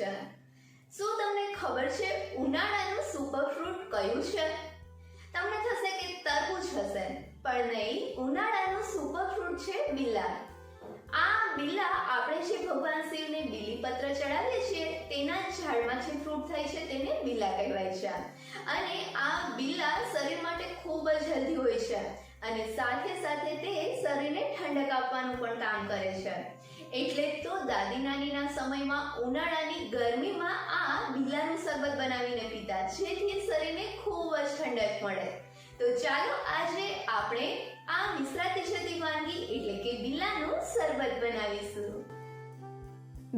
છે. શું તમને ખબર છે ઉનાળાનું સુપર ફ્રૂટ કયું છે? તમને થશે કે તરબૂચ હશે, પણ નહીં, ઉનાળાનું સુપર ફ્રૂટ છે બિલા આ બિલા આપણે જે ભગવાન શિવને બીલીપત્ર ચડાવીએ છીએ, તેના ઝાડમાં જે ફ્રૂટ થાય છે તેને બિલા કહેવાય છે. અને આ બિલા શરીર માટે ખૂબ જ હેલ્ધી હોય છે અને સાથે સાથે તે શરીરને ઠંડક આપવાનું પણ કામ કરે છે. એટલે તો દાદી નાનીના સમયમાં ઉનાળાની ગરમીમાં આ બિલાનું શરબત બનાવીને પીતા, જેથી શરીરને ખૂબ જ ઠંડક મળે. તો ચાલો આજે આપણે આ મિશ્રાતી જતી વાનગી એટલે કે બિલાનું શરબત બનાવીશું.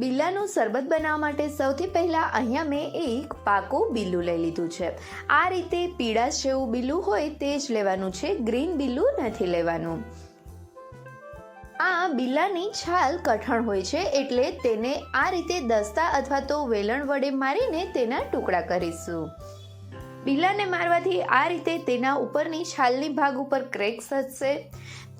બિલ્લાનું શરબત બનાવવા માટે સૌથી પહેલાં અહીંયા મેં એક પાકું બિલ્લું લઈ લીધું છે. આ રીતે પીળાશ જેવું બિલ્લું હોય તે જ લેવાનું છે, ગ્રીન બિલ્લું નથી લેવાનું. આ બિલ્લાની છાલ કઠણ હોય છે એટલે તેને આ રીતે દસ્તા અથવા તો વેલણ વડે મારીને તેના ટુકડા કરીશું. બિલ્લાને મારવાથી આ રીતે તેના ઉપરની છાલની ભાગ ઉપર ક્રેક્સ હશે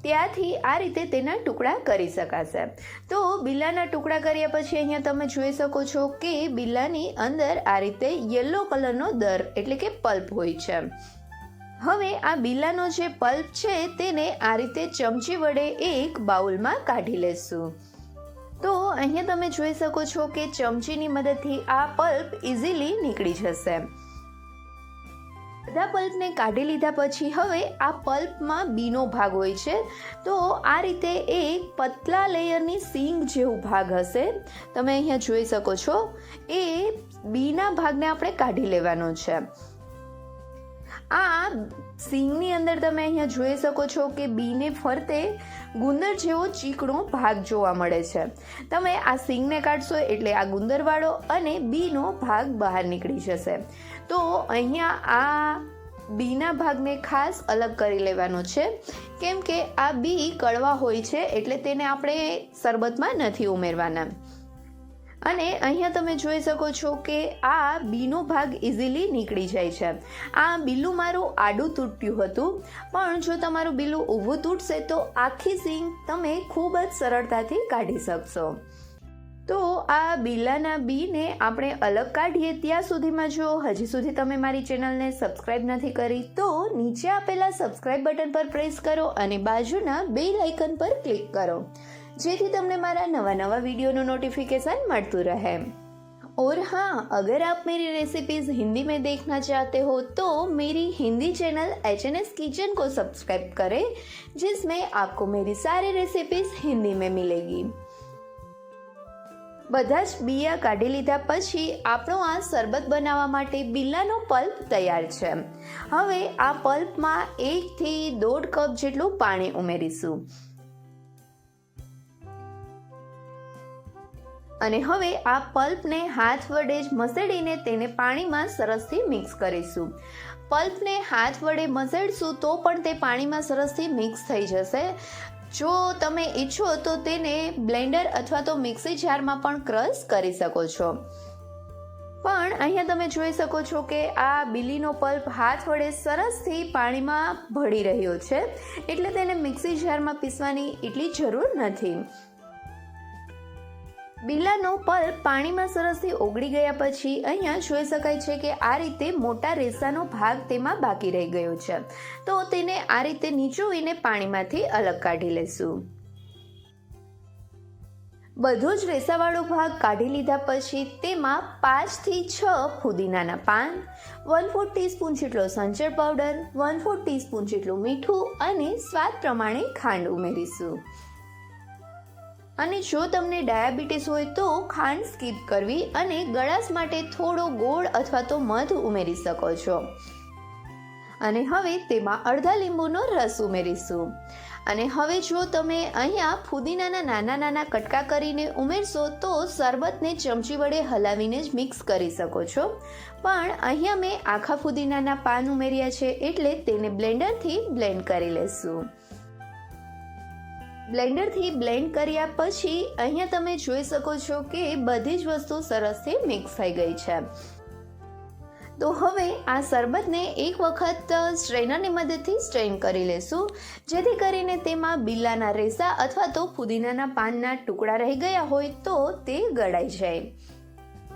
ત્યાંથી આ રીતે તેના ટુકડા કરી શકાશે. તો બિલ્લાના ટુકડા કર્યા પછી અહીંયા તમે જોઈ શકો છો કે બિલ્લાની અંદર આ રીતે યલો કલરનો દર એટલે કે પલ્પ હોય છે. હવે આ બિલ્લાનો જે પલ્પ છે તેને આ રીતે ચમચી વડે એક બાઉલમાં કાઢી લેશું. તો અહીંયા તમે જોઈ શકો છો કે ચમચીની મદદથી આ પલ્પ ઇઝીલી નીકળી જશે. બધા પલ્પને કાઢી લીધા પછી હવે આ પલ્પમાં બીનો ભાગ હોય છે. તો આ રીતે એક પતલા લેયરની સીંગ જેવું ભાગ હશે. તમે અહીંયા જોઈ શકો છો. એ બીના ભાગને આપણે કાઢી લેવાનો છે. આ સિંગની અંદર તમે અહીંયા જોઈ શકો છો કે બીને ફરતે ગુંદર જેવો ચીકણો ભાગ જોવા મળે છે. તમે આ સિંગને કાઢશો એટલે આ ગુંદરવાળો અને બીનો ભાગ બહાર નીકળી જશે. તો અહીંયા આ બીના ભાગને ખાસ અલગ કરી લેવાનો છે. કેમ કે આ બી કડવા હોય છે એટલે તેને આપણે શરબતમાં નથી ઉમેરવાના. અને અહીંયા તમે જોઈ શકો છો કે આ બીનો ભાગ ઇઝીલી નીકળી જાય છે. આ બિલું મારું આડું તૂટ્યું હતું. પણ જો તમારું બિલું ઊભું તૂટશે તો આખી સિંગ તમે ખૂબ જ સરળતાથી કાઢી શકશો. તો આ બિલાના બીને આપણે અલગ કાઢીએ ત્યાં સુધીમાં જો હજી સુધી તમે મારી ચેનલને સબસ્ક્રાઇબ નથી કરી તો નીચે આપેલા સબસ્ક્રાઇબ બટન પર પ્રેસ કરો અને બાજુના બે લાઇકન પર ક્લિક કરો. જેથી તમને મારા नवा नवा वीडियो नो नोटिफिकेशन મળતું રહે और हाँ अगर आप मेरी रेसिपीज हिंदी में देखना चाहते हो तो मेरी Hindi channel H N S kitchen को सब्सक्राइब करें जिसमें आपको मेरी सारी रेसिपीज हिंदी में मिलेगी બધા જ બિયા કાઢી લીધા પછી આપણો આ શરબત બનાવવા માટે બિલ્લાનો પલ્પ તૈયાર છે હવે આ પલ્પમાં એકથી દોઢ કપ જેટલું પાણી ઉમેરીશું અને હવે આ પલ્પને હાથ વડે જ મસેડીને તેને પાણીમાં સરસથી મિક્સ કરીશું. પલ્પને હાથ વડે મસેડશું તો પણ તે પાણીમાં સરસથી મિક્સ થઈ જશે. જો તમે ઈચ્છો તો તેને બ્લેન્ડર અથવા તો મિક્સી જારમાં પણ ક્રશ કરી શકો છો. પણ અહીંયા તમે જોઈ શકો છો કે આ બિલીનો પલ્પ હાથ વડે સરસથી પાણીમાં ભળી રહ્યો છે. એટલે તેને મિક્સી જારમાં પીસવાની એટલી જરૂર નથી. બિલ્લાનો પલ્પ પાણીમાં સરસથી ઓગળી ગયા પછી અહીંયા જોઈ શકાય છે કે આ રીતે મોટા રેસાનો ભાગ તેમાં બાકી રહી ગયો છે. તો તેને આ રીતે નીચોવીને પાણીમાંથી અલગ કાઢી લેશું. બધો જ રેસાવાળો ભાગ કાઢી લીધા પછી તેમાં પાંચથી છ ફુદીનાના પાન, વન ફોર ટીસ્પૂન જેટલો સંચર પાવડર, વન ફોર ટીસ્પૂન જેટલું મીઠું અને સ્વાદ પ્રમાણે ખાંડ ઉમેરીશું. અને જો તમને ડાયાબિટીસ હોય તો ખાંડ સ્કીપ કરવી અને ગળાશ માટે થોડો ગોળ અથવા તો મધ ઉમેરી શકો છો. અને હવે તેમાં અડધા લીંબુનો રસ ઉમેરીશું. અને હવે જો તમે અહીંયા ફુદીનાના નાના નાના કટકા કરીને ઉમેરશો તો શરબતને ચમચી વડે હલાવીને જ મિક્સ કરી શકો છો. પણ અહીંયા મેં આખા ફુદીનાના પાન ઉમેર્યા છે એટલે તેને બ્લેન્ડરથી બ્લેન્ડ કરી લેશું. બ્લેન્ડરથી બ્લેન્ડ કર્યા પછી અહીંયા તમે જોઈ શકો છો કે બધી જ વસ્તુ સરસથી મિક્સ થઈ ગઈ છે. તો હવે આ શરબતને એક વખત સ્ટ્રેનરની મદદથી સ્ટ્રેન કરી લેશું. જેથી કરીને તેમાં બિલ્લાના રેસા અથવા તો ફુદીનાના પાનના ટુકડા રહી ગયા હોય તો તે ગળાઈ જાય.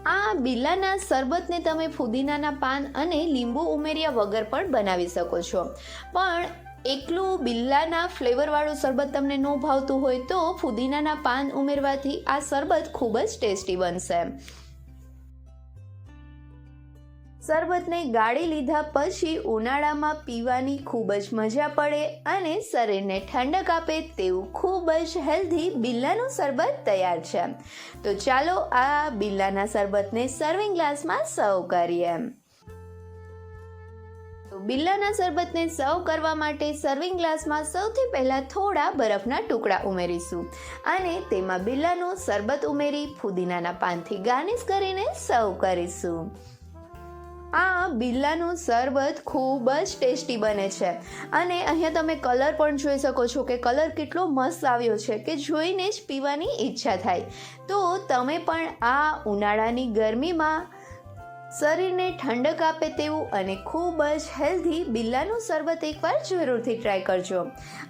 આ બિલ્લાના શરબતને તમે ફુદીનાના પાન અને લીંબુ ઉમેર્યા વગર પણ બનાવી શકો છો. પણ એકલું બિલ્લાના ફ્લેવરવાળું શરબત તમને ન ભાવતું હોય તો ફુદીનાના પાન ઉમેરવાથી આ શરબત ખૂબ જ ટેસ્ટી બનશે. શરબતને ગાળી લીધા પછી ઉનાળામાં પીવાની ખૂબ જ મજા પડે અને શરીરને ઠંડક આપે તેવું ખૂબ જ હેલ્ધી બિલ્લાનું શરબત તૈયાર છે. તો ચાલો આ બિલ્લાના શરબતને સર્વિંગ ગ્લાસમાં સર્વ કરીએ. તો બિલ્લાના શરબતને સર્વ કરવા માટે સર્વિંગ ગ્લાસમાં સૌથી પહેલાં થોડા બરફના ટુકડા ઉમેરીશું. અને તેમાં બિલ્લાનું શરબત ઉમેરી ફુદીનાના પાનથી ગાર્નિશ કરીને સર્વ કરીશું. આ બિલ્લાનું શરબત ખૂબ જ ટેસ્ટી બને છે. અને અહીંયા તમે કલર પણ જોઈ શકો છો કે કલર કેટલો મસ્ત આવ્યો છે કે જોઈને જ પીવાની ઈચ્છા થાય. તો તમે પણ આ ઉનાળાની ગરમીમાં શરીરને ઠંડક આપે તેવું અને ખૂબ જ હેલ્ધી બિલ્લાનું શરબત એકવાર જરૂરથી ટ્રાય કરજો.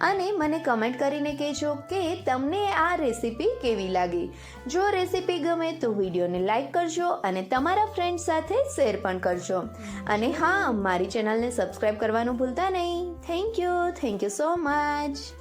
અને મને કમેન્ટ કરીને કહેજો કે તમને આ રેસીપી કેવી લાગી? જો રેસીપી ગમે તો વિડીયોને લાઇક કરજો અને તમારા ફ્રેન્ડ સાથે શેર પણ કરજો. અને હા, મારી ચેનલને સબસ્ક્રાઈબ કરવાનું ભૂલતા નહીં. Thank you thank you so much